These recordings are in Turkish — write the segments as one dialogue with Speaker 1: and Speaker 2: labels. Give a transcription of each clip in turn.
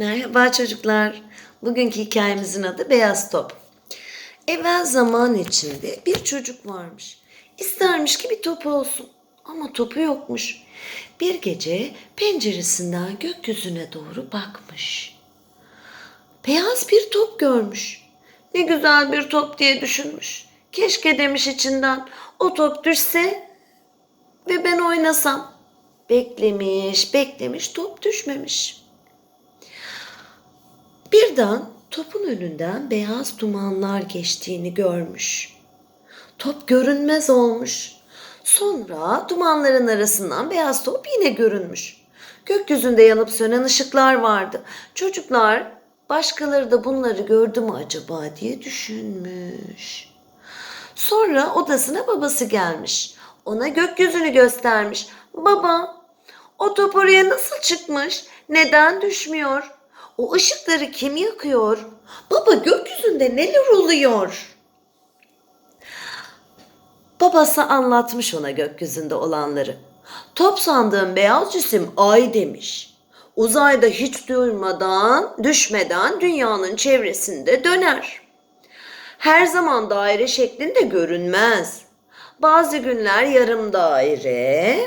Speaker 1: Merhaba çocuklar. Bugünkü hikayemizin adı Beyaz Top. Evvel zaman içinde bir çocuk varmış. İstermiş ki bir topu olsun. Ama topu yokmuş. Bir gece penceresinden gökyüzüne doğru bakmış. Beyaz bir top görmüş. Ne güzel bir top diye düşünmüş. Keşke demiş içinden o top düşse ve ben oynasam. Beklemiş, beklemiş, top düşmemiş. Birden topun önünden beyaz dumanlar geçtiğini görmüş. Top görünmez olmuş. Sonra dumanların arasından beyaz top yine görünmüş. Gökyüzünde yanıp sönen ışıklar vardı. Çocuklar başkaları da bunları gördü mü acaba diye düşünmüş. Sonra odasına babası gelmiş. Ona gökyüzünü göstermiş. Baba, o top oraya nasıl çıkmış? Neden düşmüyor? O ışıkları kim yakıyor? Baba gökyüzünde neler oluyor? Babası anlatmış ona gökyüzünde olanları. Top sandığım beyaz cisim ay demiş. Uzayda hiç durmadan, düşmeden dünyanın çevresinde döner. Her zaman daire şeklinde görünmez. Bazı günler yarım daire,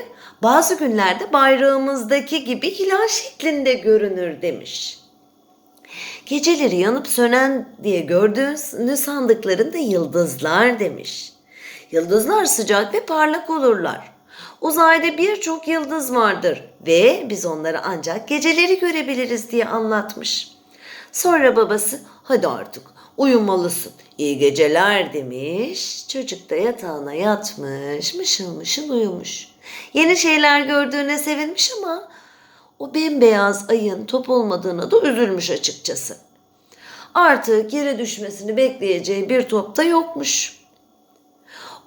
Speaker 1: bazı günlerde bayrağımızdaki gibi hilal şeklinde görünür demiş. Geceleri yanıp sönen diye gördüğünüz sandıklarında yıldızlar demiş. Yıldızlar sıcak ve parlak olurlar. Uzayda birçok yıldız vardır ve biz onları ancak geceleri görebiliriz diye anlatmış. Sonra babası hadi artık uyumalısın iyi geceler demiş. Çocuk da yatağına yatmış mışıl mışıl uyumuş. Yeni şeyler gördüğüne sevinmiş ama o bembeyaz ayın top olmadığına da üzülmüş açıkçası. Artık geri düşmesini bekleyeceği bir top da yokmuş.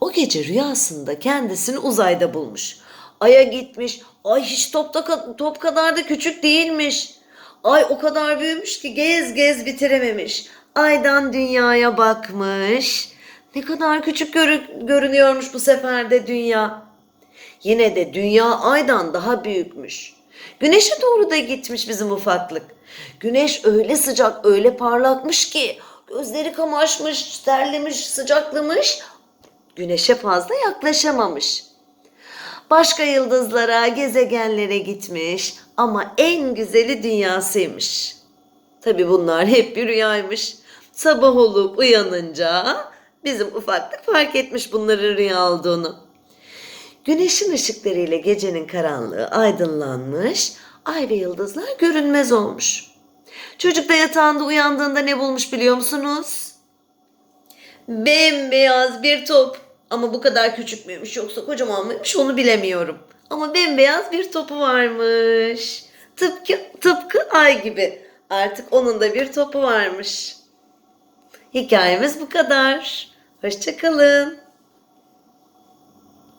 Speaker 1: O gece rüyasında kendisini uzayda bulmuş. Ay'a gitmiş. Ay hiç topta, top kadar da küçük değilmiş. Ay o kadar büyümüş ki gez gez bitirememiş. Aydan dünyaya bakmış. Ne kadar küçük görü- görünüyormuş bu sefer de dünya. Yine de dünya aydan daha büyükmüş. Güneşe doğru da gitmiş bizim ufaklık. Güneş öyle sıcak, öyle parlakmış ki gözleri kamaşmış, terlemiş, sıcaklamış. Güneşe fazla yaklaşamamış. Başka yıldızlara, gezegenlere gitmiş ama en güzeli dünyasıymış. Tabi bunlar hep bir rüyaymış. Sabah olup uyanınca bizim ufaklık fark etmiş bunların rüya olduğunu. Güneşin ışıklarıyla gecenin karanlığı aydınlanmış, ay ve yıldızlar görünmez olmuş. Çocuk da yatağında uyandığında ne bulmuş biliyor musunuz? Bembeyaz bir top. Ama bu kadar küçük müymüş yoksa kocaman mıymış onu bilemiyorum. Ama bembeyaz bir topu varmış. Tıpkı, tıpkı ay gibi. Artık onun da bir topu varmış. Hikayemiz bu kadar. Hoşçakalın.